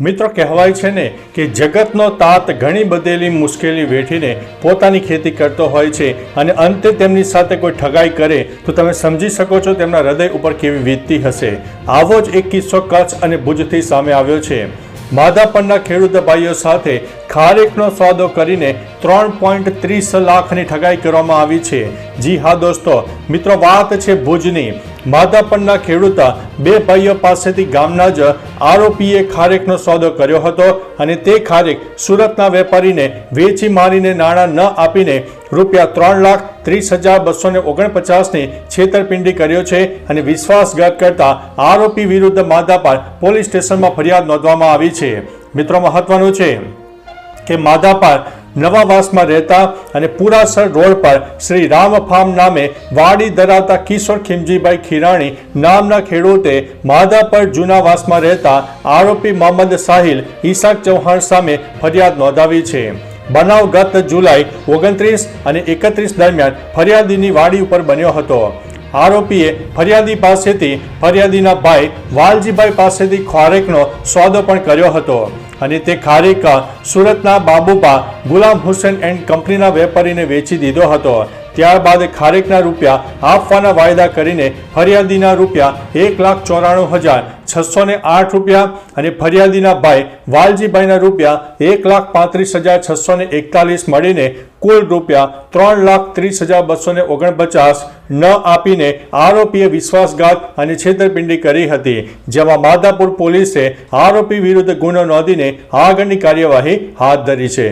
મિત્રો કહેવાય છે ને કે જગતનો તાત ઘણી બધેલી મુશ્કેલી વેઠીને પોતાની ખેતી કરતો હોય છે અને અંતે તેમની સાથે કોઈ ઠગાઈ કરે, તો તમે સમજી શકો છો તેમના હૃદય ઉપર કેવી વીતતી હશે. આવો જ એક કિસ્સો કચ્છ અને ભુજથી સામે આવ્યો છે. માધાપરના ખેડૂત ભાઈઓ સાથે ખારેકનો સોદો કરીને ત્રણ પોઈન્ટ ત્રીસ લાખની ઠગાઈ કરવામાં આવી છે. જી હા દોસ્તો, મિત્રો વાત છે ભુજની. માધાપરના ખેડૂતા બે ભાઈઓ પાસેથી ગામના જ આરોપીએ ખારેકનો સોદો કર્યો હતો અને તે ખારેક સુરતના વેપારીને વેચી મારીને નાણાં ન આપીને રૂપિયા ત્રણ લાખ ત્રીસ હજાર બસો ને ઓગણપચાસની છેતરપિંડી કર્યો છે અને વિશ્વાસઘાત કરતા આરોપી વિરુદ્ધ માધાપર પોલીસ સ્ટેશનમાં ફરિયાદ નોંધવામાં આવી છે. મિત્રો, મહત્વનું છે કે માધાપર નવાવાસમાં રહેતા અને પુરાસર રોડ પર શ્રી રામ ફાર્મ નામે વાડી ધરાવતા કિશોર ખીમજીભાઈ ખીરાણી નામના ખેડૂતે માધાપર જૂનાવાસમાં રહેતા આરોપી મોહમ્મદ સાહિલ ઈશાક ચૌહાણ સામે ફરિયાદ નોંધાવી છે. બનાવ ગત જુલાઈ ઓગણત્રીસ અને એકત્રીસ દરમિયાન ફરિયાદીની વાડી ઉપર બન્યો હતો. આરોપીએ ફરિયાદી પાસેથી ફરિયાદીના ભાઈ વાલજીભાઈ પાસેથી ખોરેકનો સોદો પણ કર્યો હતો. અને તે ખારીક સુરતના બાબુપા ગુલામ હુસેન એન્ડ કંપનીના વેપારીને વેચી દીધો હતો. ત્યારબાદ ખારેકના રૂપિયા આપવાના વાયદા કરીને ફરિયાદીના રૂપિયા એક લાખ ચોરાણું હજાર છસો ને આઠ રૂપિયા અને ફરિયાદીના ભાઈ વાલજીભાઈના રૂપિયા એક લાખ પાંત્રીસ હજાર છસો ને એકતાલીસ મળીને કુલ રૂપિયા ત્રણ લાખ ત્રીસ હજાર બસો ને ઓગણપચાસ ન આપીને આરોપીએ વિશ્વાસઘાત અને છેતરપિંડી કરી હતી, જેમાં માધાપુર પોલીસે આરોપી વિરુદ્ધ ગુનો નોંધીને આગળની કાર્યવાહી હાથ ધરી છે.